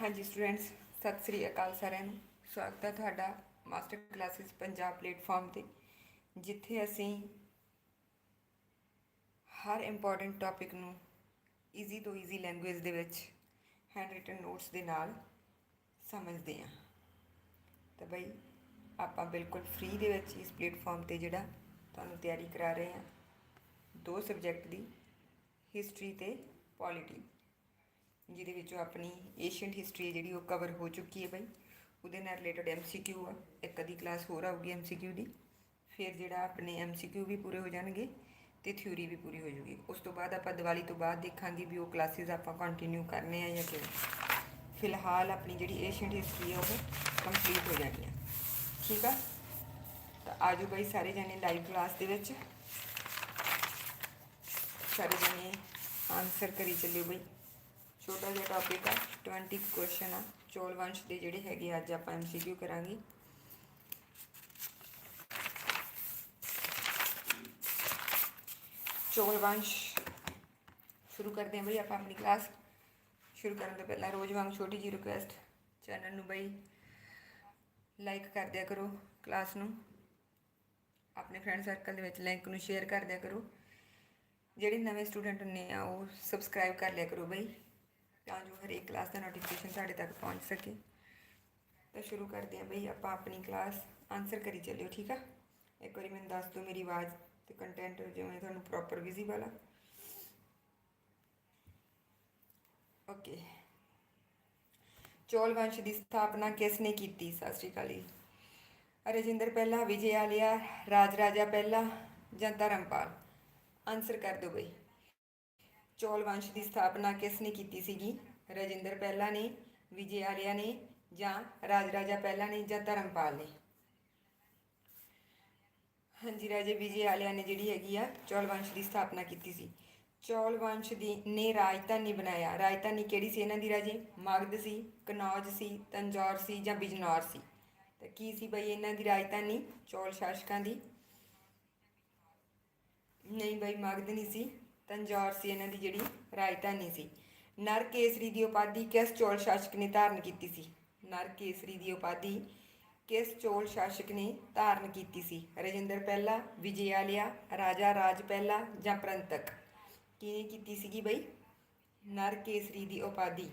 ਹਾਂਜੀ ਸਟੂਡੈਂਟਸ ਸਤਿ ਸ੍ਰੀ ਅਕਾਲ ਸਾਰਿਆਂ ਨੂੰ। ਸਵਾਗਤ ਹੈ ਤੁਹਾਡਾ ਮਾਸਟਰ ਕਲਾਸਿਸ ਪੰਜਾਬ ਪਲੇਟਫਾਰਮ ਤੇ, ਜਿੱਥੇ ਅਸੀਂ ਹਰ ਇੰਪੋਰਟੈਂਟ ਟੌਪਿਕ ਨੂੰ ਈਜ਼ੀ ਤੋਂ ਈਜ਼ੀ ਲੈਂਗੁਏਜ ਦੇ ਵਿੱਚ ਹੈਂਡ ਰਿਟਨ ਨੋਟਸ ਦੇ ਨਾਲ ਸਮਝਦੇ ਹਾਂ। ਤਾਂ ਬਈ, ਆਪਾਂ ਬਿਲਕੁਲ ਫ੍ਰੀ ਦੇ ਵਿੱਚ ਇਸ ਪਲੇਟਫਾਰਮ ਤੇ ਜਿਹੜਾ ਤੁਹਾਨੂੰ ਤਿਆਰੀ ਕਰਾ ਰਹੇ ਹਾਂ। ਦੋ ਸਬਜੈਕਟ ਦੀ ਹਿਸਟਰੀ ਤੇ ਪੋਲਿਟੀ ਜਿਹਦੇ ਵਿੱਚੋਂ ਆਪਣੀ ਏਸ਼ੀਅੰਟ ਹਿਸਟਰੀ ਹੈ ਜਿਹੜੀ ਉਹ ਕਵਰ ਹੋ ਚੁੱਕੀ ਹੈ ਬਾਈ। ਉਹਦੇ ਨਾਲ ਰਿਲੇਟਡ ਐਮਸੀਕਿਊ ਆ। ਇੱਕ ਅੱਧੀ ਕਲਾਸ ਹੋਰ ਆਊਗੀ ਐਮਸੀਕਿਊ ਦੀ। ਫਿਰ ਜਿਹੜਾ ਆਪਣੇ ਐਮਸੀਕਿਊ ਵੀ ਪੂਰੇ ਹੋ ਜਾਣਗੇ ਤੇ ਥਿਊਰੀ ਵੀ ਪੂਰੀ ਹੋ ਜੂਗੀ। ਉਸ ਤੋਂ ਬਾਅਦ ਆਪਾਂ ਦੀਵਾਲੀ ਤੋਂ ਬਾਅਦ ਦੇਖਾਂਗੇ ਵੀ ਉਹ ਕਲਾਸਿਸ ਆਪਾਂ ਕੰਟੀਨਿਊ ਕਰਨੇ ਆ ਜਾਂ ਕਿਵੇਂ। ਫਿਲਹਾਲ ਆਪਣੀ ਜਿਹੜੀ ਏਸ਼ੀਅੰਟ ਹਿਸਟਰੀ ਆ ਉਹ ਕੰਪਲੀਟ ਹੋ ਜਾਣੀ ਹੈ ਠੀਕ ਆ? ਤਾਂ ਆਜੋ ਬਈ ਸਾਰੇ ਜਣੇ ਲਾਈਵ ਕਲਾਸ ਦੇ ਵਿੱਚ। ਸਾਰੇ ਜਣੇ ਆਨਸਰ ਕਰੀ ਚੱਲਿਓ ਬਈ। ਛੋਟਾ ਜਿਹਾ ਟੌਪਿਕ ਆ 20 ਕੁਐਸਚਨ ਆ। ਚੋਲ ਵੰਸ਼ ਦੇ ਜਿਹੜੇ ਹੈਗੇ ਆ, ਅੱਜ ਆਪਾਂ ਐਮਸੀਕਿਊ ਕਰਾਂਗੇ। ਚੋਲ ਵੰਸ਼ ਸ਼ੁਰੂ ਕਰਦੇ ਹਾਂ ਬਈ ਆਪਾਂ ਆਪਣੀ ਕਲਾਸ ਸ਼ੁਰੂ ਕਰਨ ਤੋਂ ਪਹਿਲਾਂ ਰੋਜ਼ ਵਾਂਗ ਛੋਟੀ ਜੀ ਰਿਕੁਐਸਟ ਚੈਨਲ ਨੂੰ ਬਈ ਲਾਈਕ ਕਰ ਦਿਆ ਕਰੋ ਕਲਾਸ ਨੂੰ। ਆਪਣੇ ਫਰੈਂਡ ਸਰਕਲ ਦੇ ਵਿੱਚ ਲਿੰਕ ਨੂੰ ਸ਼ੇਅਰ ਕਰ ਦਿਆ ਕਰੋ। ਜਿਹੜੇ ਨਵੇਂ ਸਟੂਡੈਂਟ ਨੇ ਆ ਉਹ ਸਬਸਕ੍ਰਾਈਬ ਕਰ ਲਿਆ ਕਰੋ ਬਈ। ਤਾਂ ਜੋ ਹਰੇਕ ਕਲਾਸ ਦਾ ਨੋਟੀਫਿਕੇਸ਼ਨ ਸਾਡੇ ਤੱਕ ਪਹੁੰਚ ਸਕੇ। ਤਾਂ ਸ਼ੁਰੂ ਕਰਦੇ ਹਾਂ ਬਈ ਆਪਾਂ ਆਪਣੀ ਕਲਾਸ ਆਨਸਰ ਕਰੀ ਚੱਲਿਓ, ਠੀਕ ਆ? ਇੱਕ ਵਾਰੀ ਮੈਨੂੰ ਦੱਸ ਦਿਓ ਮੇਰੀ ਆਵਾਜ਼ ਤੇ ਕੰਟੈਂਟ ਜਿਵੇਂ ਤੁਹਾਨੂੰ ਪ੍ਰੋਪਰ ਵਿਜ਼ੀਬਲ ਆ। ਓਕੇ ਚੋਲ ਵੰਸ਼ ਦੀ ਸਥਾਪਨਾ ਕਿਸ ਨੇ ਕੀਤੀ? ਸਤਿ ਸ਼੍ਰੀ ਅਕਾਲ ਜੀ। ਰਜਿੰਦਰ ਪਹਿਲਾ, ਵਿਜੇ ਆਲਿਆ, ਰਾਜ ਰਾਜਾ ਪਹਿਲਾ ਜਾਂ ਧਰਮਪਾਲ? ਆਨਸਰ ਕਰ ਦਿਓ ਬਈ। ਚੋਲ ਵੰਸ਼ ਦੀ ਸਥਾਪਨਾ ਕਿਸ ਨੇ ਕੀਤੀ ਸੀਗੀ? ਰਜਿੰਦਰ ਪਹਿਲਾ ਨੇ, ਵਿਜੇ ਆਲਿਆ ਨੇ ਜਾਂ ਰਾਜ ਰਾਜਾ ਪਹਿਲਾ ਨੇ ਜਾਂ ਧਰਮਪਾਲ ਨੇ? ਹਾਂਜੀ ਰਾਜੇ, ਵਿਜੇ ਆਲਿਆ ਨੇ ਜਿਹੜੀ ਹੈਗੀ ਆ ਚੋਲ ਵੰਸ਼ ਦੀ ਸਥਾਪਨਾ ਕੀਤੀ ਸੀ। ਚੋਲ ਵੰਸ਼ ਦੀ ਨੇ ਰਾਜਧਾਨੀ ਬਣਾਇਆ। ਰਾਜਧਾਨੀ ਕਿਹੜੀ ਸੀ ਇਹਨਾਂ ਦੀ ਰਾਜੇ? ਮਗਧ ਸੀ, ਕਨੌਜ ਸੀ, ਤੰਜੌਰ ਸੀ ਜਾਂ ਬਿਜਨੌਰ ਸੀ? ਤਾਂ ਕੀ ਸੀ ਬਈ ਇਹਨਾਂ ਦੀ ਰਾਜਧਾਨੀ? ਚੋਲ ਸ਼ਾਸਕਾਂ ਦੀ। ਨਹੀਂ ਬਈ, ਮਗਧ ਨਹੀਂ ਸੀ। ਤੰਜੌਰ ਸੀ ਇਹਨਾਂ ਦੀ ਜਿਹੜੀ ਰਾਜਧਾਨੀ ਸੀ। ਨਰ ਕੇਸਰੀ ਦੀ ਉਪਾਧੀ ਕਿਸ ਚੋਲ ਸ਼ਾਸਕ ਨੇ ਧਾਰਨ ਕੀਤੀ ਸੀ? ਨਰ ਕੇਸਰੀ ਦੀ ਉਪਾਧੀ ਕਿਸ ਚੋਲ ਸ਼ਾਸਕ ਨੇ ਧਾਰਨ ਕੀਤੀ ਸੀ? ਰਜਿੰਦਰ ਪਹਿਲਾ, ਵਿਜੇ ਆਲਿਆ, ਰਾਜਾ ਰਾਜ ਪਹਿਲਾ ਜਾਂ ਪ੍ਰੰਤਕ? ਕਿਹਨੇ ਕੀਤੀ ਸੀਗੀ ਬਈ? ਨਰ ਕੇਸਰੀ ਦੀ ਉਪਾਧੀ।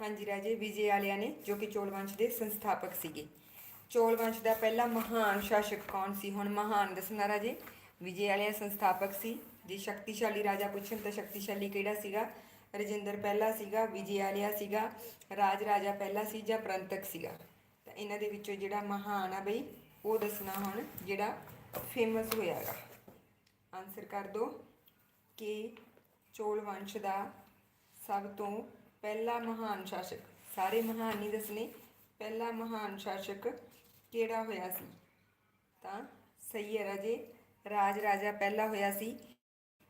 ਹਾਂਜੀ ਰਾਜੇ, ਵਿਜੇ ਆਲਿਆ ਨੇ ਜੋ ਕਿ ਚੋਲ ਵੰਸ਼ ਦੇ ਸੰਸਥਾਪਕ ਸੀਗੇ। ਚੋਲ ਵੰਸ਼ ਦਾ ਪਹਿਲਾ ਮਹਾਨ ਸ਼ਾਸਕ ਕੌਣ ਸੀ? ਹੁਣ ਮਹਾਨ ਦੱਸਣਾ ਰਾਜੇ, ਵਿਜੇ ਆਲਿਆ ਸੰਸਥਾਪਕ ਸੀ, ਜੇ ਸ਼ਕਤੀਸ਼ਾਲੀ ਰਾਜਾ ਪੁੱਛਣ ਤਾਂ ਸ਼ਕਤੀਸ਼ਾਲੀ ਕਿਹੜਾ ਸੀਗਾ? ਰਜਿੰਦਰ ਪਹਿਲਾ ਸੀਗਾ, ਵਿਜੇ ਵਾਲਿਆ ਸੀਗਾ, ਰਾਜ ਰਾਜਾ ਪਹਿਲਾ ਸੀ ਜਾਂ ਪ੍ਰੰਤਕ ਸੀਗਾ? ਤਾਂ ਇਹਨਾਂ ਦੇ ਵਿੱਚੋਂ ਜਿਹੜਾ ਮਹਾਨ ਆ ਬਈ, ਉਹ ਦੱਸਣਾ ਹੁਣ ਜਿਹੜਾ ਫੇਮਸ ਹੋਇਆਗਾ ਆਨਸਰ ਕਰ ਦਿਓ ਕਿ ਚੋਲ ਵੰਸ਼ ਦਾ ਸਭ ਤੋਂ ਪਹਿਲਾ ਮਹਾਨ ਸ਼ਾਸਕ, ਸਾਰੇ ਮਹਾਨ ਨਹੀਂ ਦੱਸਣੇ, ਪਹਿਲਾ ਮਹਾਨ ਸ਼ਾਸਕ ਕਿਹੜਾ ਹੋਇਆ ਸੀ? ਤਾਂ ਸਹੀ ਹੈ ਰਾਜੇ, ਰਾਜ ਰਾਜਾ ਪਹਿਲਾ ਹੋਇਆ ਸੀ,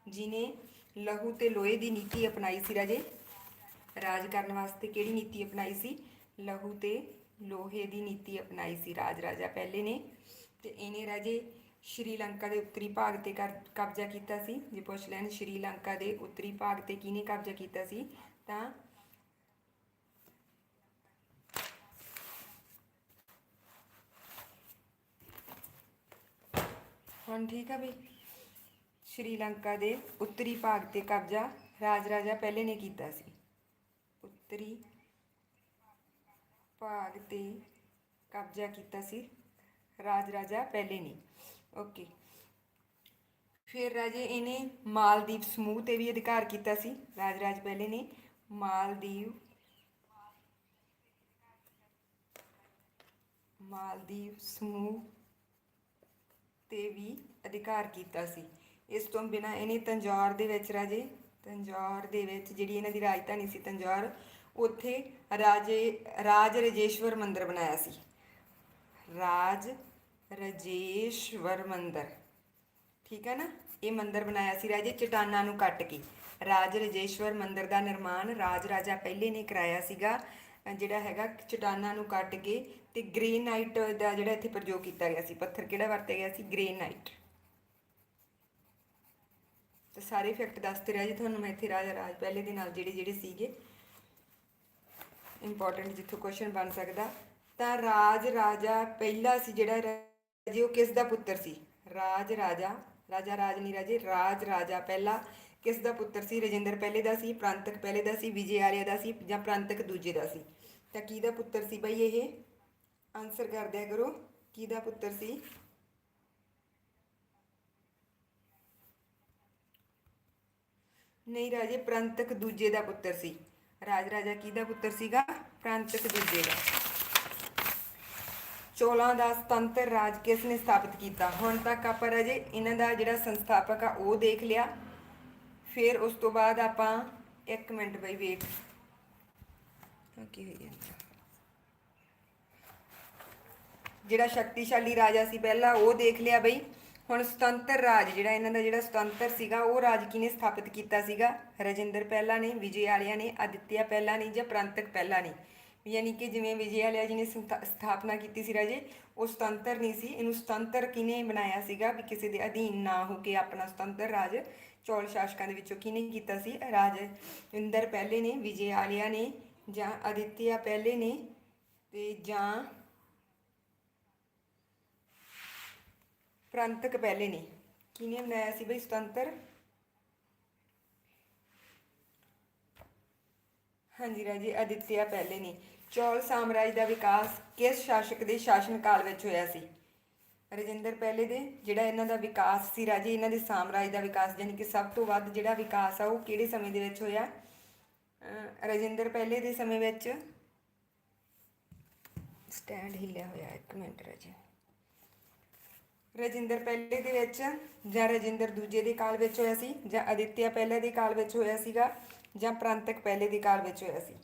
ਜਿਨੇ ਲਹੂ ਤੇ ਲੋਹੇ ਦੀ ਨੀਤੀ ਅਪਣਾਈ ਸੀ ਰਾਜੇ। ਰਾਜ ਕਰਨ ਵਾਸਤੇ ਕਿਹੜੀ ਨੀਤੀ ਅਪਣਾਈ ਸੀ? ਲਹੂ ਤੇ ਲੋਹੇ ਦੀ ਨੀਤੀ ਅਪਣਾਈ ਸੀ ਰਾਜ ਰਾਜਾ ਪਹਿਲੇ ਨੇ। ਤੇ ਇਹਨੇ ਰਾਜੇ ਸ਼੍ਰੀਲੰਕਾ ਦੇ ਉੱਤਰੀ ਭਾਗ ਤੇ ਕਰ- ਕਬਜ਼ਾ ਕੀਤਾ ਸੀ। ਜੇ ਪੁੱਛ ਲੈਣ, ਸ਼੍ਰੀਲੰਕਾ ਦੇ ਉੱਤਰੀ ਭਾਗ ਤੇ ਕਿਹਨੇ ਕਬਜ਼ਾ ਕੀਤਾ ਸੀ? ਤਾਂ ਹੁਣ ਠੀਕ ਆ ਵੀ ਸ਼੍ਰੀਲੰਕਾ ਦੇ ਉੱਤਰੀ ਭਾਗ ਤੇ ਕਬਜ਼ਾ ਰਾਜ ਰਾਜਾ ਪਹਿਲੇ ਨੇ ਕੀਤਾ ਸੀ। ਉੱਤਰੀ ਭਾਗ ਤੇ ਕਬਜ਼ਾ ਕੀਤਾ ਸੀ ਰਾਜ ਰਾਜਾ ਪਹਿਲੇ ਨੇ। ਓਕੇ। ਫਿਰ ਰਾਜੇ ਇਹਨੇ ਮਾਲਦੀਪ ਸਮੂਹ ਤੇ ਵੀ ਅਧਿਕਾਰ ਕੀਤਾ ਸੀ ਰਾਜ ਰਾਜ ਪਹਿਲੇ ਨੇ। ਮਾਲਦੀਵ ਮਾਲਦੀਵ ਸਮੂਹ ਤੇ ਵੀ ਅਧਿਕਾਰ ਕੀਤਾ ਸੀ। ਇਸ ਤੋਂ ਬਿਨਾ ਇਹਨੇ ਤੰਜੌਰ ਦੇ ਵਿੱਚ ਰਾਜੇ ਤੰਜੌਰ ਦੇ ਵਿੱਚ ਜਿਹੜੀ ਇਹਨਾਂ ਦੀ ਰਾਜਧਾਨੀ ਸੀ ਤੰਜੌਰ, ਉੱਥੇ ਰਾਜੇ, ਰਾਜ ਰਜੇਸ਼ਵਰ ਮੰਦਿਰ ਬਣਾਇਆ ਸੀ। ਰਾਜ ਰਜੇਸ਼ਵਰ ਮੰਦਿਰ। ਠੀਕ ਹੈ ਨਾ? ਇਹ ਮੰਦਿਰ ਬਣਾਇਆ ਸੀ ਰਾਜੇ ਚਟਾਨਾਂ ਨੂੰ ਕੱਟ ਕੇ। ਰਾਜ ਰਜੇਸ਼ਵਰ ਮੰਦਿਰ ਦਾ ਨਿਰਮਾਣ ਰਾਜ ਰਾਜਾ ਪਹਿਲੇ ਨੇ ਕਰਾਇਆ ਸੀਗਾ। ਜਿਹੜਾ ਹੈਗਾ, ਚਟਾਨਾਂ ਨੂੰ ਕੱਟ ਕੇ ਤੇ ਗ੍ਰੇਨਾਈਟ ਦਾ ਜਿਹੜਾ ਇੱਥੇ ਪ੍ਰਯੋਗ ਕੀਤਾ ਗਿਆ ਸੀ, ਪੱਥਰ ਕਿਹੜਾ ਵਰਤਿਆ ਗਿਆ ਸੀ? ਗ੍ਰੇਨਾਈਟ ਤੇ ਸਾਰੇ ਇਫੈਕਟ ਦੱਸਦੇ ਰਿਹਾ, ਜੀ ਤੁਹਾਨੂੰ ਮੈਂ ਇੱਥੇ ਰਾਜਾ, ਰਾਜ ਪਹਿਲੇ ਦੇ ਨਾਲ ਜਿਹੜੇ ਜਿਹੜੇ ਸੀਗੇ ਇੰਪੋਰਟੈਂਟ ਜਿੱਥੋਂ ਕੁਐਸਚਨ ਬਣ ਸਕਦਾ, ਤਾਂ ਰਾਜ ਰਾਜਾ ਪਹਿਲਾ ਸੀ ਜਿਹੜਾ ਰਾਜੇ, ਉਹ ਕਿਸ ਦਾ ਪੁੱਤਰ ਸੀ? ਰਾਜ ਰਾਜਾ ਰਾਜਾ ਰਾਜ ਨਹੀਂ ਰਾਜੇ, ਰਾਜ ਰਾਜਾ ਪਹਿਲਾ ਕਿਸ ਦਾ ਪੁੱਤਰ ਸੀ? ਰਜਿੰਦਰ ਪਹਿਲੇ ਦਾ ਸੀ, ਪ੍ਰਾਂਤਕ ਪਹਿਲੇ ਦਾ ਸੀ, ਵਿਜੇ ਆਰਿਆ ਦਾ ਸੀ ਜਾਂ ਪ੍ਰਾਂਤਕ ਦੂਜੇ ਦਾ ਸੀ? ਤਾਂ ਕੀ ਦਾ ਪੁੱਤਰ ਸੀ ਬਈ ਇਹ? ਆਨਸਰ ਕਰ ਦਿਆ ਕਰੋ, ਕਿਹਦਾ ਪੁੱਤਰ ਸੀ? ਨਹੀਂ ਰਾਜੇ, ਪ੍ਰਾਂਤਕ ਦੂਜੇ ਦਾ ਪੁੱਤਰ ਸੀ। ਰਾਜ ਰਾਜਾ ਕਿਹਦਾ ਪੁੱਤਰ ਸੀਗਾ? ਪ੍ਰਾਂਤਕ ਦੂਜੇ ਦਾ। ਚੋਲਾਂ ਦਾ ਸੁਤੰਤਰ ਰਾਜ ਕਿਸ ਨੇ ਸਥਾਪਿਤ ਕੀਤਾ? ਹੁਣ ਤੱਕ ਆਪਾਂ ਰਾਜੇ ਇਹਨਾਂ ਦਾ ਜਿਹੜਾ ਸੰਸਥਾਪਕ ਆ, ਉਹ ਦੇਖ ਲਿਆ। ਫਿਰ ਉਸ ਤੋਂ ਬਾਅਦ ਆਪਾਂ 1 ਮਿੰਟ ਬਈ ਵੇਟ ਕੀ ਹੋਈ ਜਾਂਦਾ। ਜਿਹੜਾ ਸ਼ਕਤੀਸ਼ਾਲੀ ਰਾਜਾ ਸੀ ਪਹਿਲਾਂ, ਉਹ ਦੇਖ ਲਿਆ ਬਈ। ਹੁਣ ਸੁਤੰਤਰ ਰਾਜ ਜਿਹੜਾ ਇਹਨਾਂ ਦਾ ਜਿਹੜਾ ਸੁਤੰਤਰ ਸੀਗਾ, ਉਹ ਰਾਜ ਕਿਹਨੇ ਸਥਾਪਿਤ ਕੀਤਾ ਸੀਗਾ? ਰਜਿੰਦਰ ਪਹਿਲਾ ਨੇ ਵਿਜੇ ਆਲਿਆ ਨੇ, ਆਦਿਤਿਆ ਪਹਿਲਾ ਨੇ ਜਾਂ ਪ੍ਰਾਂਤਕ ਪਹਿਲਾ ਨੇ? ਯਾਨੀ ਕਿ ਜਿਵੇਂ ਵਿਜੇ ਵਾਲਿਆ ਜੀ ਨੇ ਸੰਥਾ- ਸਥਾਪਨਾ ਕੀਤੀ ਸੀ ਰਾਜੇ, ਉਹ ਸੁਤੰਤਰ ਨਹੀਂ ਸੀ। ਇਹਨੂੰ ਸੁਤੰਤਰ ਕਿਹਨੇ ਬਣਾਇਆ ਸੀਗਾ? ਵੀ ਕਿਸੇ ਦੇ ਅਧੀਨ ਨਾ ਹੋ ਕੇ ਆਪਣਾ ਸੁਤੰਤਰ ਰਾਜ ਚੌਲ ਸ਼ਾਸਕਾਂ ਦੇ ਵਿੱਚੋਂ ਕਿਹਨੇ ਕੀਤਾ ਸੀ? ਰਾਜ ਇੰਦਰ ਪਹਿਲੇ ਨੇ ਵਿਜੇ ਆਲਿਆ ਨੇ ਜਾਂ ਆਦਿਤਿਆ ਪਹਿਲੇ ਨੇ ਤੇ ਜਾਂ ਪ੍ਰਾਂਤਕ ਪਹਿਲੇ ਨੇ। ਕਿਹਨੇ ਬਣਾਇਆ ਸੀ ਬਈ ਸੁਤੰਤਰ? ਹਾਂਜੀ ਰਾਜੇ ਆਦਿਤਿਆ ਪਹਿਲੇ ਨੇ। ਚੌਲ ਸਾਮਰਾਜ ਦਾ ਵਿਕਾਸ ਕਿਸ ਸ਼ਾਸਕ ਦੇ ਸ਼ਾਸਨ ਕਾਲ ਵਿੱਚ ਹੋਇਆ ਸੀ? ਰਜਿੰਦਰ ਪਹਿਲੇ ਦੇ, ਜਿਹੜਾ ਇਹਨਾਂ ਦਾ ਵਿਕਾਸ ਸੀ ਰਾਜੇ, ਇਹਨਾਂ ਦੇ ਸਾਮਰਾਜ ਦਾ ਵਿਕਾਸ ਯਾਨੀ ਕਿ ਸਭ ਤੋਂ ਵੱਧ ਜਿਹੜਾ ਵਿਕਾਸ ਆ ਉਹ ਕਿਹੜੇ ਸਮੇਂ ਦੇ ਵਿੱਚ ਹੋਇਆ? ਅਹ ਰਜਿੰਦਰ ਪਹਿਲੇ ਦੇ ਸਮੇਂ ਵਿੱਚ। ਸਟੈਂਡ ਹਿੱਲਿਆ ਹੋਇਆ, ਇੱਕ ਮਿੰਟ ਰਾਜੇ। ਰਜਿੰਦਰ ਪਹਿਲੇ ਦੇ ਵਿੱਚ ਜਾਂ ਰਜਿੰਦਰ ਦੂਜੇ ਦੇ ਕਾਲ ਵਿੱਚ ਹੋਇਆ ਸੀ ਜਾਂ ਆਦਿਤਿਆ ਪਹਿਲੇ ਦੇ ਕਾਲ ਵਿੱਚ ਹੋਇਆ ਸੀਗਾ ਜਾਂ ਪ੍ਰਾਂਤਕ ਪਹਿਲੇ ਦੇ ਕਾਲ ਵਿੱਚ ਹੋਇਆ ਸੀ।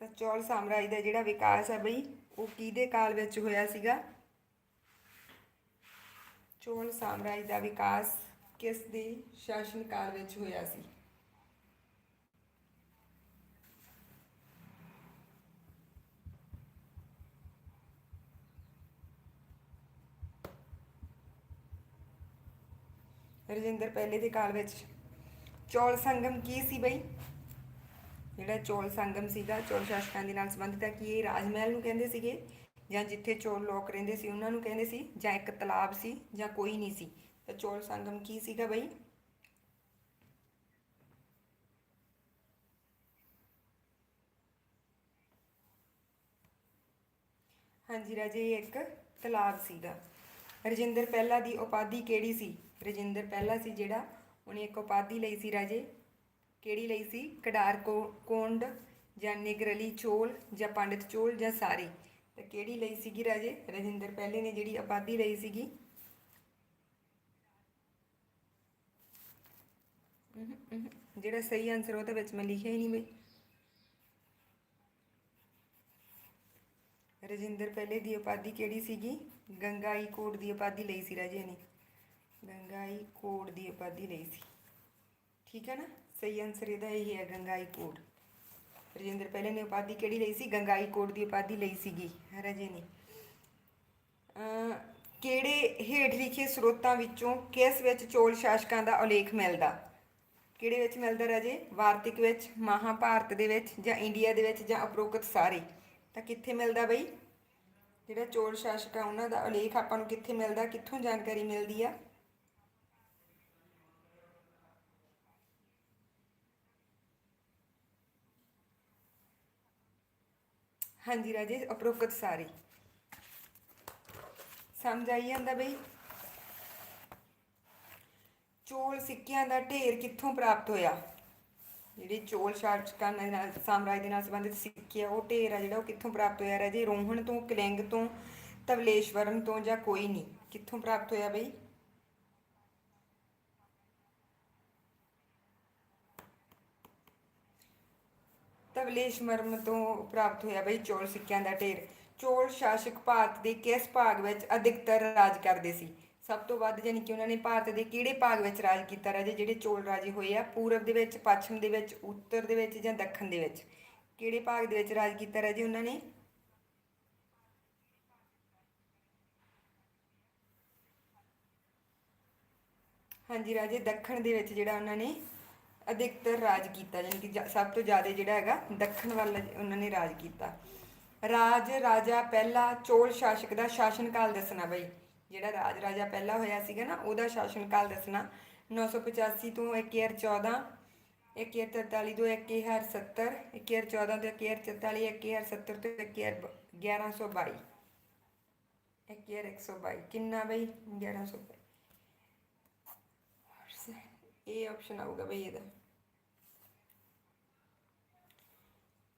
ਤਾਂ ਚੌਲ ਸਾਮਰਾਜ ਦਾ ਜਿਹੜਾ ਵਿਕਾਸ ਹੈ ਬਈ, ਉਹ ਕਿਹਦੇ ਕਾਲ ਵਿੱਚ ਹੋਇਆ ਸੀਗਾ? ਚੌਲ ਸਾਮਰਾਜ ਦਾ ਵਿਕਾਸ ਕਿਸ ਦੇ ਸ਼ਾਸਨ ਕਾਲ ਵਿੱਚ ਹੋਇਆ ਸੀ? ਰਜਿੰਦਰ ਪਹਿਲੇ ਦੇ ਕਾਲ ਵਿੱਚ ਚੌਲ ਸੰਗਮ ਕੀ ਸੀ ਬਈ? ਜਿਹੜਾ ਚੌਲ ਸੰਗਮ ਸੀਗਾ, ਚੌਲ ਸ਼ਾਸਕਾਂ ਦੇ ਨਾਲ ਸੰਬੰਧਿਤ ਹੈ ਕਿ ਇਹ ਰਾਜ ਮਹਿਲ ਨੂੰ ਕਹਿੰਦੇ ਸੀਗੇ ਜਾਂ ਜਿੱਥੇ ਚੌਲ ਲੋਕ ਰਹਿੰਦੇ ਸੀ ਉਹਨਾਂ ਨੂੰ ਕਹਿੰਦੇ ਸੀ ਜਾਂ ਇੱਕ ਤਲਾਬ ਸੀ ਜਾਂ ਕੋਈ ਨਹੀਂ ਸੀ। ਤਾਂ ਚੌਲ ਸੰਗਮ ਕੀ ਸੀਗਾ ਬਈ? ਹਾਂਜੀ ਰਾਜੇ, ਇਹ ਇੱਕ ਤਲਾਬ ਸੀਗਾ। ਰਜਿੰਦਰ ਪਹਿਲਾ ਦੀ ਉਪਾਧੀ ਕਿਹੜੀ ਸੀ? ਰਜਿੰਦਰ ਪਹਿਲਾ ਸੀ ਜਿਹੜਾ ਉਹਨੇ ਇੱਕ ਉਪਾਧੀ ਲਈ ਸੀ ਰਾਜੇ। ਕਿਹੜੀ ਲਈ ਸੀ? ਕਡਾਰ ਕੋਂਡ ਜਾਂ ਨਿਗਰਲੀ ਚੋਲ ਜਾਂ ਪੰਡਿਤ ਚੋਲ ਜਾਂ ਸਾਰੀ। ਤਾਂ ਕਿਹੜੀ ਲਈ ਸੀਗੀ ਰਾਜੇ? ਰਜਿੰਦਰ ਪਹਿਲੇ ਨੇ ਜਿਹੜੀ ਉਪਾਧੀ ਲਈ ਸੀਗੀ। ਜਿਹੜਾ ਸਹੀ ਆਨਸਰ ਉਹਦੇ ਵਿੱਚ ਮੈਂ ਲਿਖਿਆ ਹੀ ਨਹੀਂ ਬਈ ਰਜਿੰਦਰ ਪਹਿਲੇ ਦੀ ਉਪਾਧੀ ਕਿਹੜੀ ਸੀਗੀ? ਗੰਗਾਈ ਕੋਟ ਦੀ ਉਪਾਧੀ ਲਈ ਸੀ ਰਾਜੇ ਨੇ। ਗੰਗਾਈ ਕੋਟ ਦੀ ਉਪਾਧੀ ਲਈ ਸੀ। ਠੀਕ ਹੈ ਨਾ? ਸਹੀ ਆਨਸਰ ਇਹਦਾ ਇਹ ਹੈ, ਗੰਗਾਈ ਕੋਟ। ਰਜਿੰਦਰ ਪਹਿਲੇ ਨੇ ਉਪਾਧੀ ਕਿਹੜੀ ਲਈ ਸੀ? ਗੰਗਾਈ ਕੋਟ ਦੀ ਉਪਾਧੀ ਲਈ ਸੀਗੀ ਰਾਜੇ ਨੇ ਕਿਹੜੇ ਹੇਠ ਲਿਖੇ ਸਰੋਤਾਂ ਵਿੱਚੋਂ ਕਿਸ ਵਿੱਚ ਚੋਲ ਸ਼ਾਸਕਾਂ ਦਾ ਉਲੇਖ ਮਿਲਦਾ? ਕਿਹੜੇ ਵਿੱਚ ਮਿਲਦਾ ਰਾਜੇ? ਵਾਰਤਿਕ ਵਿੱਚ, ਮਹਾਭਾਰਤ ਦੇ ਵਿੱਚ ਜਾਂ ਇੰਡੀਆ ਦੇ ਵਿੱਚ ਜਾਂ ਅਪਰੋਕਤ ਸਾਰੇ? ਤਾਂ ਕਿੱਥੇ ਮਿਲਦਾ ਬਈ? ਜਿਹੜਾ ਚੋਲ ਸ਼ਾਸਕ ਆ ਉਹਨਾਂ ਦਾ ਉਲੇਖ ਆਪਾਂ ਨੂੰ ਕਿੱਥੇ ਮਿਲਦਾ? ਕਿੱਥੋਂ ਜਾਣਕਾਰੀ ਮਿਲਦੀ ਆ? ਹਾਂਜੀ ਰਾਜੇ, ਅਪਰੋਕਤ ਸਾਰੇ। ਸਮਝ ਆਈ ਜਾਂਦਾ ਬਈ? ਚੋਲ ਸਿੱਕਿਆਂ ਦਾ ਢੇਰ ਕਿੱਥੋਂ ਪ੍ਰਾਪਤ ਹੋਇਆ? ਜਿਹੜੇ ਚੋਲ ਸ਼ਾਸਕਾਂ ਦੇ ਨਾਲ, ਸਾਮਰਾਜ ਦੇ ਨਾਲ ਸੰਬੰਧਿਤ ਸਿੱਕੇ ਆ, ਉਹ ਢੇਰ ਆ ਜਿਹੜਾ ਉਹ ਕਿੱਥੋਂ ਪ੍ਰਾਪਤ ਹੋਇਆ ਰਾਜੇ? ਰੋਹਣ ਤੋਂ, ਕਲਿੰਗ ਤੋਂ ਤਵਲੇਸ਼ਵਰਮ ਤੋਂ ਜਾਂ ਕੋਈ ਨਹੀਂ? ਕਿੱਥੋਂ ਪ੍ਰਾਪਤ ਹੋਇਆ ਬਈ? ਤਵਲੇਸ਼ਵਰਮ ਤੋਂ ਪ੍ਰਾਪਤ ਹੋਇਆ ਬਈ ਚੋਲ ਸਿੱਕਿਆਂ ਦਾ ਢੇਰ। ਚੋਲ ਸ਼ਾਸਕ ਭਾਰਤ ਦੇ ਕਿਸ ਭਾਗ ਵਿੱਚ ਅਧਿਕਤਰ ਰਾਜ ਕਰਦੇ ਸੀ? ਸਭ ਤੋਂ ਵੱਧ ਯਾਨੀ ਕਿ ਉਹਨਾਂ ਨੇ ਭਾਰਤ ਦੇ ਕਿਹੜੇ ਭਾਗ ਵਿੱਚ ਰਾਜ ਕੀਤਾ ਰਾਜੇ? ਜਿਹੜੇ ਚੋਲ ਰਾਜੇ ਹੋਏ ਆ, ਪੂਰਬ ਦੇ ਵਿੱਚ, ਪੱਛਮ ਦੇ ਵਿੱਚ, ਉੱਤਰ ਦੇ ਵਿੱਚ ਜਾਂ ਦੱਖਣ ਦੇ ਵਿੱਚ? ਕਿਹੜੇ ਭਾਗ ਦੇ ਵਿੱਚ ਰਾਜ ਕੀਤਾ ਰਾਜੇ ਉਹਨਾਂ ਨੇ? ਹਾਂਜੀ ਰਾਜੇ, ਦੱਖਣ ਦੇ ਵਿੱਚ ਜਿਹੜਾ ਉਹਨਾਂ ਨੇ ਅਧਿਕਤਰ ਰਾਜ ਕੀਤਾ ਯਾਨੀ ਕਿ ਸਭ ਤੋਂ ਜ਼ਿਆਦਾ ਜਿਹੜਾ ਹੈਗਾ ਦੱਖਣ ਵੱਲ ਉਹਨਾਂ ਨੇ ਰਾਜ ਕੀਤਾ। ਰਾਜ ਰਾਜਾ ਪਹਿਲਾ ਚੋਲ ਸ਼ਾਸਕ ਦਾ ਸ਼ਾਸਨ ਕਾਲ ਦੱਸਣਾ ਬਈ। ਜਿਹੜਾ ਰਾਜ ਰਾਜਾ ਪਹਿਲਾ ਹੋਇਆ ਸੀਗਾ ਨਾ, ਉਹਦਾ ਸ਼ਾਸਨ ਕਾਲ ਦੱਸਣਾ 985 ਤੋਂ 1014 1043 ਤੋਂ 1070 1014 ਤੋਂ 1044 1070 ਤੋਂ 1122 11122 ਕਿੰਨਾ ਬਈ? 1122 ਇਹ ਆਪਸ਼ਨ ਆਊਗਾ ਬਈ ਇਹਦਾ।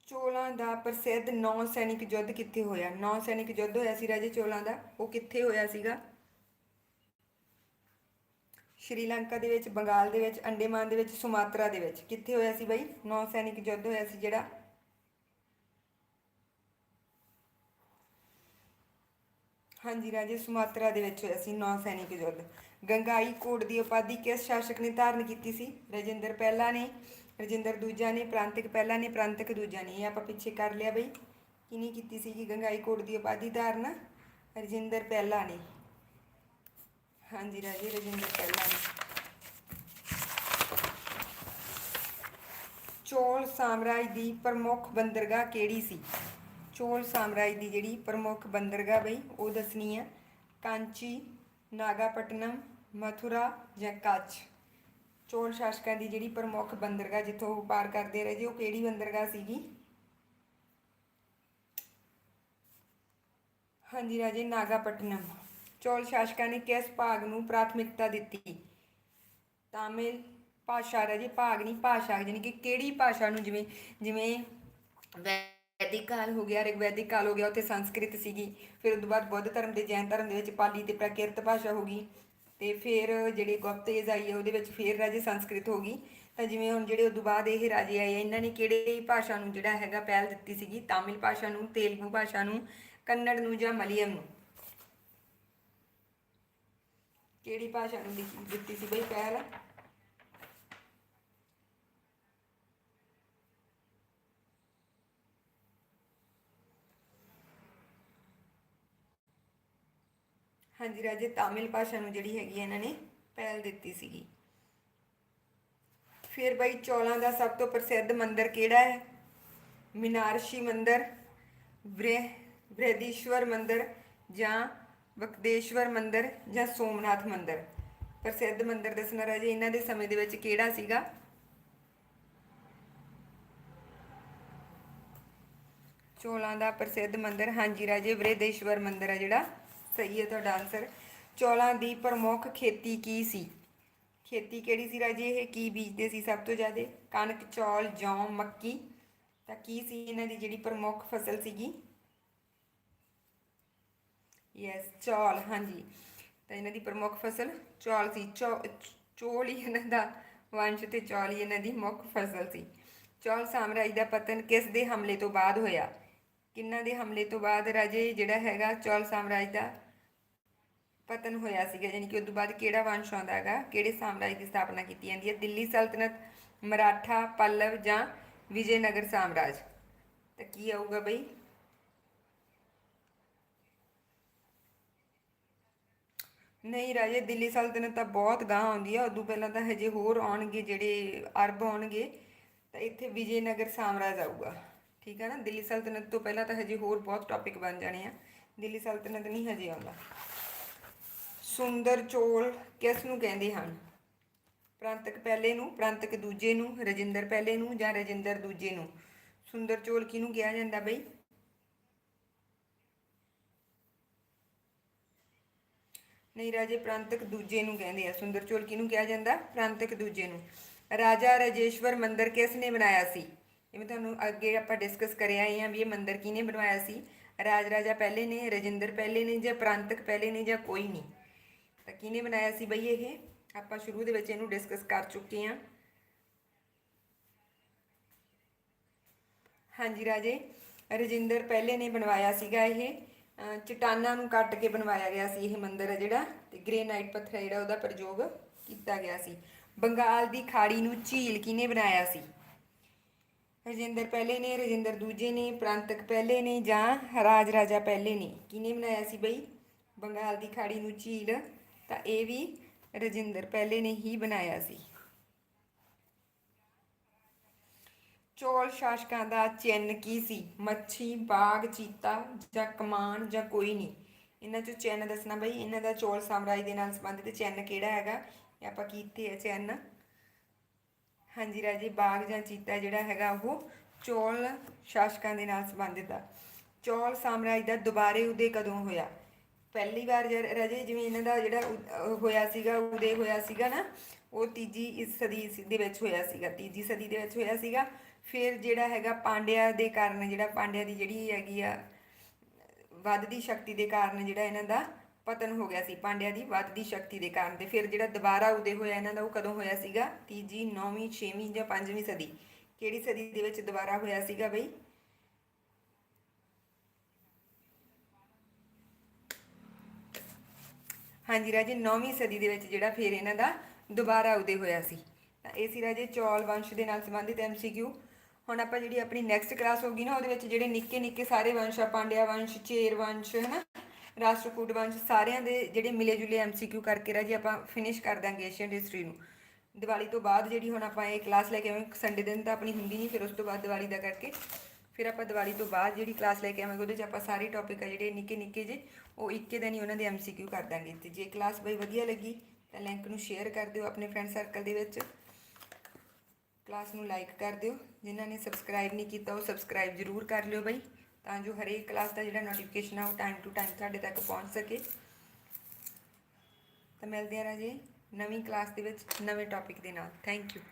ਚੋਲਾਂ ਦਾ ਪ੍ਰਸਿੱਧ ਨੌ ਸੈਨਿਕ ਯੁੱਧ ਕਿੱਥੇ ਹੋਇਆ? ਨੌ ਸੈਨਿਕ ਯੁੱਧ ਹੋਇਆ ਸੀ ਰਾਜੇ ਚੋਲਾਂ ਦਾ। ਉਹ ਕਿੱਥੇ ਹੋਇਆ ਸੀਗਾ? ਸ਼੍ਰੀਲੰਕਾ ਦੇ ਵਿੱਚ, ਬੰਗਾਲ ਦੇ ਵਿੱਚ, ਅੰਡੇਮਾਨ ਦੇ ਵਿੱਚ, ਸੁਮਾਤਰਾ ਦੇ ਵਿੱਚ। ਕਿੱਥੇ ਹੋਇਆ ਸੀ ਬਈ? ਨੌ ਸੈਨਿਕ ਯੁੱਧ ਹੋਇਆ ਸੀ ਜਿਹੜਾ ਹਾਂਜੀ ਰਾਜੇ ਸੁਮਾਤਰਾ ਦੇ ਵਿੱਚ ਹੋਇਆ ਸੀ, ਨੌ ਸੈਨਿਕ ਯੁੱਧ। ਗੰਗਾਈ ਕੋਟ ਦੀ ਉਪਾਧੀ ਕਿਸ ਸ਼ਾਸਕ ਨੇ ਧਾਰਨ ਕੀਤੀ ਸੀ? ਰਜਿੰਦਰ ਪਹਿਲਾ ਨੇ, ਰਜਿੰਦਰ ਦੂਜਾ ਨੇ, ਪ੍ਰਾਂਤਿਕ ਪਹਿਲਾ ਨੇ, ਪ੍ਰਾਂਤਿਕ ਦੂਜਾ ਨੇ। ਇਹ ਆਪਾਂ ਪਿੱਛੇ ਕਰ ਲਿਆ ਬਈ, ਕਿਹਨੇ ਕੀਤੀ ਸੀ ਕਿ ਗੰਗਾਈ ਕੋਟ ਦੀ ਉਪਾਧੀ ਧਾਰਨ? ਰਜਿੰਦਰ ਪਹਿਲਾ ਨੇ। ਹਾਂਜੀ ਰਾਜੇ ਰਜਿੰਦਰ ਪਹਿਲਾ ਨੇ। ਚੋਲ ਸਾਮਰਾਜ ਦੀ ਪ੍ਰਮੁੱਖ ਬੰਦਰਗਾਹ ਕਿਹੜੀ ਸੀ? ਚੋਲ ਸਾਮਰਾਜ ਦੀ ਜਿਹੜੀ ਪ੍ਰਮੁੱਖ ਬੰਦਰਗਾਹ ਬਈ, ਉਹ ਦੱਸਣੀ ਆ। ਕਾਂਚੀ, ਨਾਗਾਪਟਨਮ, ਮਥੁਰਾ ਜਾਂ ਕੱਚ। ਚੋਲ ਸ਼ਾਸਕਾਂ ਦੀ ਜਿਹੜੀ ਪ੍ਰਮੁੱਖ ਬੰਦਰਗਾਹ ਜਿੱਥੋਂ ਉਹ ਪਾਰ ਕਰਦੇ ਰਹੇ ਜੀ, ਉਹ ਕਿਹੜੀ ਬੰਦਰਗਾਹ ਸੀਗੀ? ਹਾਂਜੀ ਰਾਜੇ, ਨਾਗਾਪਟਨਮ। ਚੋਲ ਸ਼ਾਸਕਾਂ ਨੇ ਕਿਸ ਭਾਗ ਨੂੰ ਪ੍ਰਾਥਮਿਕਤਾ ਦਿੱਤੀ? ਤਾਮਿਲ ਭਾਸ਼ਾ ਰਾਜੇ, ਭਾਗ ਨਹੀਂ, ਭਾਸ਼ਾ ਯਾਨੀ ਕਿ ਕਿਹੜੀ ਭਾਸ਼ਾ ਨੂੰ ਜਿਵੇਂ ਜਿਵੇਂ ਵੈਦਿਕ ਕਾਲ ਹੋ ਗਿਆ ਰਿਗਵੈਦਿਕ ਕਾਲ ਹੋ ਗਿਆ ਉੱਥੇ ਸੰਸਕ੍ਰਿਤ ਸੀਗੀ। ਫਿਰ ਉਸ ਤੋਂ ਬਾਅਦ ਬੁੱਧ ਧਰਮ ਤੇ ਜੈਨ ਧਰਮ ਦੇ ਵਿੱਚ ਪਾਲੀ ਤੇ ਪ੍ਰਾਕਿਰਤ ਭਾਸ਼ਾ ਹੋ ਗਈ। ਤੇ ਫਿਰ ਜਿਹੜੇ ਗੁਪਤ ਏਜ ਆਈ ਹੈ ਉਹਦੇ ਵਿੱਚ ਫਿਰ ਰਾਜੇ ਸੰਸਕ੍ਰਿਤ ਹੋ ਗਈ। ਤਾਂ ਜਿਵੇਂ ਹੁਣ ਜਿਹੜੇ ਉਸ ਤੋਂ ਬਾਅਦ ਇਹ ਰਾਜੇ ਆਏ ਆ, ਇਹਨਾਂ ਨੇ ਕਿਹੜੇ ਭਾਸ਼ਾ ਨੂੰ ਜਿਹੜਾ ਹੈਗਾ ਪਹਿਲ ਦਿੱਤੀ ਸੀਗੀ? ਤਾਮਿਲ ਭਾਸ਼ਾ ਨੂੰ ਤੇਲਗੂ ਭਾਸ਼ਾ ਨੂੰ ਕੰਨੜ ਨੂੰ ਜਾਂ ਮਲਿਆਲਮ ਨੂੰ? ਕਿਹੜੀ ਭਾਸ਼ਾ ਨੂੰ ਲਿਖੀ- ਦਿੱਤੀ ਸੀ ਬਈ ਪਹਿਲ? ਹਾਂਜੀ ਰਾਜੇ ਤਾਮਿਲ ਭਾਸ਼ਾ ਨੂੰ ਜਿਹੜੀ ਹੈਗੀ ਹੈ ਇਹਨਾਂ ਨੇ ਪਹਿਲ ਦਿੱਤੀ ਸੀਗੀ। ਫਿਰ ਬਈ ਚੌਲਾਂ ਦਾ ਸਭ ਤੋਂ ਪ੍ਰਸਿੱਧ ਮੰਦਿਰ ਕਿਹੜਾ ਹੈ? ਮੀਨਾਰਸ਼ੀ ਮੰਦਿਰ, ਬ੍ਰਿਹ ਮੰਦਿਰ ਜਾਂ ਵਕਦੇਸ਼ਵਰ ਮੰਦਿਰ ਜਾਂ ਸੋਮਨਾਥ ਮੰਦਿਰ। ਪ੍ਰਸਿੱਧ ਮੰਦਿਰ ਦੱਸਣਾ ਰਾਜੇ, ਇਹਨਾਂ ਦੇ ਸਮੇਂ ਦੇ ਵਿੱਚ ਕਿਹੜਾ ਸੀਗਾ? ਚੋਲਾਂ ਦਾ ਪ੍ਰਸਿੱਧ ਮੰਦਿਰ, ਹਾਂਜੀ ਰਾਜੇ, ਬ੍ਰਿਹਦੇਸ਼ਵਰ ਮੰਦਿਰ ਹੈ ਜਿਹੜਾ। ਸਹੀ ਹੈ ਤੁਹਾਡਾ ਆਨਸਰ ਚੌਲਾਂ ਦੀ ਪ੍ਰਮੁੱਖ ਖੇਤੀ ਕੀ ਸੀ? ਖੇਤੀ ਕਿਹੜੀ ਸੀ ਰਾਜੇ? ਇਹ ਕੀ ਬੀਜਦੇ ਸੀ ਸਭ ਤੋਂ ਜ਼ਿਆਦਾ? ਕਣਕ, ਚੌਲ, ਜੌਂ, ਮੱਕੀ। ਤਾਂ ਕੀ ਸੀ ਇਹਨਾਂ ਦੀ ਜਿਹੜੀ ਪ੍ਰਮੁੱਖ ਫਸਲ ਸੀਗੀ? ਯੈਸ ਚੌਲ, ਹਾਂਜੀ। ਤਾਂ ਇਹਨਾਂ ਦੀ ਪ੍ਰਮੁੱਖ ਫਸਲ ਚੌਲ ਸੀ। ਚੌ- ਚੌਲ ਹੀ ਇਹਨਾਂ ਦਾ ਵੰਸ਼ ਤੇ ਚੌਲ ਹੀ ਇਹਨਾਂ ਦੀ ਮੁੱਖ ਫਸਲ ਸੀ। ਚੌਲ ਸਾਮਰਾਜ ਦਾ ਪਤਨ ਕਿਸ ਦੇ ਹਮਲੇ ਤੋਂ ਬਾਅਦ ਹੋਇਆ? ਕਿੰਨਾਂ ਦੇ ਹਮਲੇ ਤੋਂ ਬਾਅਦ ਰਾਜੇ? ਜਿਹੜਾ ਹੈਗਾ ਚੌਲ ਸਾਮਰਾਜ ਦਾ ਪਤਨ ਹੋਇਆ ਸੀਗਾ ਯਾਨੀ ਕਿ ਉਸ ਤੋਂ ਬਾਅਦ ਕਿਹੜਾ ਵੰਸ਼ ਆਉਂਦਾ ਹੈਗਾ, ਕਿਹੜੇ ਸਾਮਰਾਜ ਦੀ ਸਥਾਪਨਾ ਕੀਤੀ ਜਾਂਦੀ ਹੈ, ਦਿੱਲੀ ਸਲਤਨਤ, ਮਰਾਠਾ, ਪੱਲਵ ਜਾਂ ਵਿਜੇਨਗਰ ਸਾਮਰਾਜ? ਤਾਂ ਕੀ ਆਊਗਾ ਬਈ? ਨਹੀਂ ਰਾਜੇ, ਦਿੱਲੀ ਸਲਤਨਤ ਤਾਂ ਬਹੁਤ ਗਾਂ ਆਉਂਦੀ ਆ, ਉਦੋਂ ਪਹਿਲਾਂ ਤਾਂ ਹਜੇ ਹੋਰ ਆਉਣਗੇ, ਜਿਹੜੇ ਅਰਬ ਆਉਣਗੇ, ਤਾਂ ਇੱਥੇ ਵਿਜੇਨਗਰ ਸਾਮਰਾਜ ਆਊਗਾ। ਠੀਕ ਹੈ ਨਾ? ਦਿੱਲੀ ਸਲਤਨਤ ਤੋਂ ਪਹਿਲਾਂ ਤਾਂ ਹਜੇ ਹੋਰ ਬਹੁਤ ਟੌਪਿਕ ਬਣ ਜਾਣੇ ਆ। ਦਿੱਲੀ ਸਲਤਨਤ ਨਹੀਂ ਹਜੇ ਆਉਂਦਾ। ਸੁੰਦਰ ਚੋਲ ਕਿਸ ਨੂੰ ਕਹਿੰਦੇ ਹਨ? ਪ੍ਰਾਂਤਕ ਪਹਿਲੇ ਨੂੰ, ਪ੍ਰਾਂਤਕ ਦੂਜੇ ਨੂੰ, ਰਜਿੰਦਰ ਪਹਿਲੇ ਨੂੰ ਜਾਂ ਰਜਿੰਦਰ ਦੂਜੇ ਨੂੰ? ਸੁੰਦਰ ਚੋਲ ਕਿਹਨੂੰ ਕਿਹਾ ਜਾਂਦਾ ਬਈ? ਨਹੀਂ ਰਾਜੇ, ਪ੍ਰਾਂਤਕ ਦੂਜੇ ਨੂੰ ਕਹਿੰਦੇ ਆ। ਸੁੰਦਰ ਚੋਲ ਕਿਹਨੂੰ ਕਿਹਾ ਜਾਂਦਾ? ਪ੍ਰਾਂਤਕ ਦੂਜੇ ਨੂੰ। ਰਾਜਾ ਰਾਜੇਸ਼ਵਰ ਮੰਦਿਰ ਕਿਸ ਨੇ ਬਣਾਇਆ ਸੀ? ਇਹ ਜਿਵੇਂ ਤੁਹਾਨੂੰ ਅੱਗੇ ਆਪਾਂ ਡਿਸਕਸ ਕਰਿਆ ਆਏ ਆ ਵੀ ਇਹ ਮੰਦਿਰ ਕਿਹਨੇ ਬਣਵਾਇਆ ਸੀ? ਰਾਜ ਰਾਜਾ ਪਹਿਲੇ ਨੇ, ਰਜਿੰਦਰ ਪਹਿਲੇ ਨੇ ਜਾਂ ਪ੍ਰਾਂਤਕ ਪਹਿਲੇ ਨੇ ਜਾਂ ਕੋਈ ਨਹੀਂ? ਤਾਂ ਕਿਹਨੇ ਬਣਾਇਆ ਸੀ ਬਈ ਇਹ? ਆਪਾਂ ਸ਼ੁਰੂ ਦੇ ਵਿੱਚ ਇਹਨੂੰ ਡਿਸਕਸ ਕਰ ਚੁੱਕੇ ਹਾਂ। ਹਾਂਜੀ ਰਾਜੇ, ਰਜਿੰਦਰ ਪਹਿਲੇ ਨੇ ਬਣਵਾਇਆ ਸੀਗਾ ਇਹ। ਅਹ ਚਟਾਨਾਂ ਨੂੰ ਕੱਟ ਕੇ ਬਣਵਾਇਆ ਗਿਆ ਸੀ ਇਹ ਮੰਦਿਰ ਹੈ ਜਿਹੜਾ, ਤੇ ਗ੍ਰੇਨਾਈਟ ਪੱਥਰ ਜਿਹੜਾ ਉਹਦਾ ਪ੍ਰਯੋਗ ਕੀਤਾ ਗਿਆ ਸੀ। ਬੰਗਾਲ ਦੀ ਖਾੜੀ ਨੂੰ ਝੀਲ ਕਿਹਨੇ ਬਣਾਇਆ ਸੀ? ਰਜਿੰਦਰ ਪਹਿਲੇ ਨੇ, ਰਜਿੰਦਰ ਦੂਜੇ ਨੇ, ਪ੍ਰਾਂਤਕ ਪਹਿਲੇ ਨੇ ਜਾਂ ਰਾਜ ਰਾਜਾ ਪਹਿਲੇ ਨੇ? ਕਿਹਨੇ ਬਣਾਇਆ ਸੀ ਬਈ? ਬੰਗਾਲ ਦੀ ਖਾੜੀ ਨੂੰ ਝੀਲ। ਤਾਂ ਇਹ ਵੀ ਰਜਿੰਦਰ ਪਹਿਲੇ ਨੇ ਹੀ ਬਣਾਇਆ ਸੀ। ਚੋਲ ਸ਼ਾਸਕਾਂ ਦਾ ਚਿੰਨ ਕੀ ਸੀ? ਮੱਛੀ, ਬਾਗ, ਚੀਤਾ ਜਾਂ ਕਮਾਨ ਜਾਂ ਕੋਈ ਨਹੀਂ। ਇਹਨਾਂ ਚੋਂ ਚਿੰਨ ਦੱਸਣਾ ਬਈ, ਇਹਨਾਂ ਦਾ ਚੋਲ ਸਾਮਰਾਜ ਦੇ ਨਾਲ ਸੰਬੰਧਿਤ ਚਿੰਨ ਕਿਹੜਾ ਹੈਗਾ? ਇਹ ਆਪਾਂ ਕੀਤੇ ਆ ਚਿੰਨ ਹਾਂਜੀ ਰਾਜੇ, ਬਾਗ ਜਾਂ ਚੀਤਾ ਜਿਹੜਾ ਹੈਗਾ ਉਹ ਚੋਲ ਸ਼ਾਸਕਾਂ ਦੇ ਨਾਲ ਸੰਬੰਧਿਤ ਆ। ਚੋਲ ਸਾਮਰਾਜ ਦਾ ਦੁਬਾਰੇ ਉਦੇ ਕਦੋਂ ਹੋਇਆ? ਪਹਿਲੀ ਵਾਰ ਜਦ ਰਾਜੇ ਜਿਵੇਂ ਇਹਨਾਂ ਦਾ ਜਿਹੜਾ ਉ- ਹੋਇਆ ਸੀਗਾ, ਉਦੇ ਹੋਇਆ ਸੀਗਾ ਨਾ, ਉਹ ਤੀਜੀ ਇਸ ਸਦੀ ਸ- ਦੇ ਵਿੱਚ ਹੋਇਆ ਸੀਗਾ, ਤੀਜੀ ਸਦੀ ਦੇ ਵਿੱਚ ਹੋਇਆ ਸੀਗਾ। ਫਿਰ ਜਿਹੜਾ ਹੈਗਾ ਪਾਂਡਿਆ ਦੇ ਕਾਰਨ, ਜਿਹੜਾ ਪਾਂਡਿਆ ਦੀ ਜਿਹੜੀ ਹੈਗੀ ਆ ਵੱਧਦੀ ਸ਼ਕਤੀ ਦੇ ਕਾਰਨ ਜਿਹੜਾ ਇਹਨਾਂ ਦਾ ਪਤਨ ਹੋ ਗਿਆ ਸੀ, ਪਾਂਡਿਆ ਦੀ ਵੱਧਦੀ ਸ਼ਕਤੀ ਦੇ ਕਾਰਨ ਤੇ ਫਿਰ ਜਿਹੜਾ ਦੁਬਾਰਾ ਉਦੇ ਹੋਇਆ ਇਹਨਾਂ ਦਾ, ਉਹ ਕਦੋਂ ਹੋਇਆ ਸੀਗਾ? ਤੀਜੀ, ਨੌਵੀਂ, ਛੇਵੀਂ ਜਾਂ ਪੰਜਵੀਂ ਸਦੀ। ਕਿਹੜੀ ਸਦੀ ਦੇ ਵਿੱਚ ਦੁਬਾਰਾ ਹੋਇਆ ਸੀਗਾ ਬਈ? ਹਾਂਜੀ ਰਾਜੇ 9ਵੀਂ ਸਦੀ ਦੇ ਵਿੱਚ ਜਿਹੜਾ ਫਿਰ ਇਹਨਾਂ ਦਾ ਦੁਬਾਰਾ ਉਦੇ ਹੋਇਆ ਸੀ। ਤਾਂ ਇਹ ਸੀ ਰਾਜੇ ਚੌਲ ਵੰਸ਼ ਦੇ ਨਾਲ ਸੰਬੰਧਿਤ ਐਮਸੀਕਿਊ ਹੁਣ ਆਪਾਂ ਜਿਹੜੀ ਆਪਣੀ ਨੈਕਸਟ ਕਲਾਸ ਹੋਗੀ ਨਾ, ਉਹਦੇ ਵਿੱਚ ਜਿਹੜੇ ਨਿੱਕੇ ਨਿੱਕੇ ਸਾਰੇ ਵੰਸ਼ ਆ, ਪਾਂਡਿਆ ਵੰਸ਼, ਚੇਰ ਵੰਸ਼ ਹੈ ਨਾ ਰਾਸ਼ਟਰਕੂਟ ਵੰਸ਼, ਸਾਰਿਆਂ ਦੇ ਜਿਹੜੇ ਮਿਲੇ ਜੁਲੇ ਐਮਸੀਕਿਊ ਕਰਕੇ ਰਾਜੇ ਆਪਾਂ ਫਿਨਿਸ਼ ਕਰ ਦਾਂਗੇ ਏਸ਼ੀਅਨ ਹਿਸਟਰੀ ਨੂੰ। ਦੀਵਾਲੀ ਤੋਂ ਬਾਅਦ ਜਿਹੜੀ ਹੁਣ ਆਪਾਂ ਇਹ ਕਲਾਸ ਲੈ ਕੇ ਆਵਾਂਗੇ ਸੰਡੇ ਦਿਨ ਤਾਂ ਆਪਣੀ ਹੁੰਦੀ ਨਹੀਂ ਫਿਰ ਉਸ ਤੋਂ ਬਾਅਦ ਦੀਵਾਲੀ ਦਾ ਕਰਕੇ ਫਿਰ ਆਪਾਂ ਦੀਵਾਲੀ ਤੋਂ ਬਾਅਦ ਜਿਹੜੀ ਕਲਾਸ ਲੈ ਕੇ ਆਵਾਂਗੇ, ਉਹਦੇ 'ਚ ਆਪਾਂ ਸਾਰੇ ਟੌਪਿਕ ਆ ਜਿਹੜੇ ਨਿੱਕੇ ਨਿੱਕੇ ਜੇ, ਉਹ ਇੱਕੇ ਦਿਨ ਹੀ ਉਹਨਾਂ ਦੇ ਐਮਸੀਕਿਊ ਕਰ ਦਾਂਗੇ ਤੇ ਜੇ ਕਲਾਸ ਬਈ ਵਧੀਆ ਲੱਗੀ, ਤਾਂ ਲਿੰਕ ਨੂੰ ਸ਼ੇਅਰ ਕਰ ਦਿਓ ਆਪਣੇ ਫਰੈਂਡ ਸਰਕਲ ਦੇ ਵਿੱਚ। ਕਲਾਸ ਨੂੰ ਲਾਈਕ ਕਰ ਦਿਓ। ਜਿਨ੍ਹਾਂ ਨੇ ਸਬਸਕ੍ਰਾਈਬ ਨਹੀਂ ਕੀਤਾ, ਉਹ ਸਬਸਕ੍ਰਾਈਬ ਜ਼ਰੂਰ ਕਰ ਲਿਓ ਬਈ, ਤਾਂ ਜੋ ਹਰੇਕ ਕਲਾਸ ਦਾ ਜਿਹੜਾ ਨੋਟੀਫਿਕੇਸ਼ਨ ਆ, ਉਹ ਟਾਈਮ ਟੂ ਟਾਈਮ ਤੁਹਾਡੇ ਤੱਕ ਪਹੁੰਚ ਸਕੇ। ਤਾਂ ਮਿਲਦੇ ਹਾਂ ਰਾਜੇ ਨਵੀਂ ਕਲਾਸ ਦੇ ਵਿੱਚ ਨਵੇਂ ਟੌਪਿਕ ਦੇ ਨਾਲ। Thank you